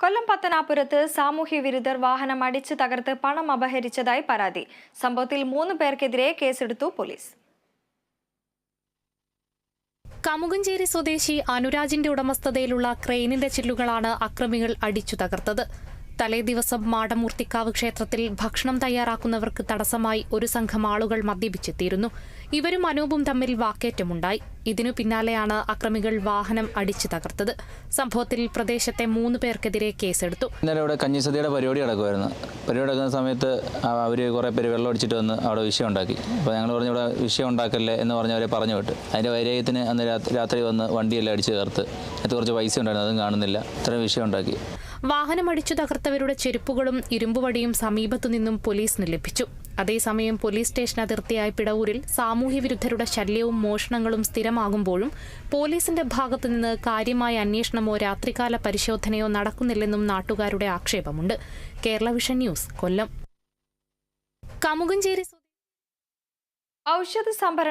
കൊല്ലം പത്തനാപുരത്ത് സാമൂഹ്യ വിരുദ്ധർ വാഹനം അടിച്ചു തകർത്ത് പണം അപഹരിച്ചതായി പരാതി. സംഭവത്തിൽ മൂന്ന് പേർക്കെതിരെ കേസെടുത്തു പോലീസ്. കമുകഞ്ചേരി സ്വദേശി അനുരാജിന്റെ ഉടമസ്ഥതയിലുള്ള ക്രെയിനിന്റെ ചില്ലുകളാണ് അക്രമികൾ അടിച്ചു തകർത്തത്. തലേദിവസം മാടമൂർത്തിക്കാവ് ക്ഷേത്രത്തിൽ ഭക്ഷണം തയ്യാറാക്കുന്നവർക്ക് തടസ്സമായി ഒരു സംഘം ആളുകൾ മദ്യപിച്ചെത്തിയിരുന്നു. ഇവരും അനൂപും തമ്മിൽ വാക്കേറ്റമുണ്ടായി. ഇതിനു പിന്നാലെയാണ് അക്രമികൾ വാഹനം അടിച്ചു തകർത്തത്. സംഭവത്തിൽ പ്രദേശത്തെ മൂന്ന് പേർക്കെതിരെ കേസെടുത്തു. ഇന്നലെ ഇവിടെ കഞ്ഞിസദ്യയുടെ പരിപാടി നടക്കുമായിരുന്നു പരിപാടി നടക്കുന്ന സമയത്ത് അവർ കുറേ പേര് വെള്ളം അടിച്ചിട്ട് വന്ന് അവിടെ വിഷയം ഉണ്ടാക്കി. അപ്പോൾ ഞങ്ങൾ പറഞ്ഞു ഇവിടെ വിഷയം ഉണ്ടാക്കല്ലേ എന്ന് പറഞ്ഞവരെ പറഞ്ഞു വിട്ടു. അതിന്റെ വൈരാഗ്യത്തിന് അന്ന് രാത്രി രാത്രി വന്ന് വണ്ടിയെല്ലാം അടിച്ച് ചേർത്ത് അത് കുറച്ച് പൈസ ഉണ്ടായിരുന്നു അതും കാണുന്നില്ല. ഇത്രയും വിഷയം ഉണ്ടാക്കി. വാഹനം അടിച്ചു തകർത്തവരുടെ ചെരുപ്പുകളും ഇരുമ്പുവടിയും സമീപത്തുനിന്നും പോലീസിന് ലഭിച്ചു. അതേസമയം പോലീസ് സ്റ്റേഷൻ അതിർത്തിയായ പിടവൂരിൽ സാമൂഹ്യവിരുദ്ധരുടെ ശല്യവും മോഷണങ്ങളും സ്ഥിരമാകുമ്പോഴും പോലീസിന്റെ ഭാഗത്തുനിന്ന് കാര്യമായ അന്വേഷണമോ രാത്രികാല പരിശോധനയോ നടക്കുന്നില്ലെന്നും നാട്ടുകാരുടെ ആക്ഷേപമുണ്ട്. Kerala vision news Kollam. കമുകഞ്ചേരി ഔഷധ സംഭരണ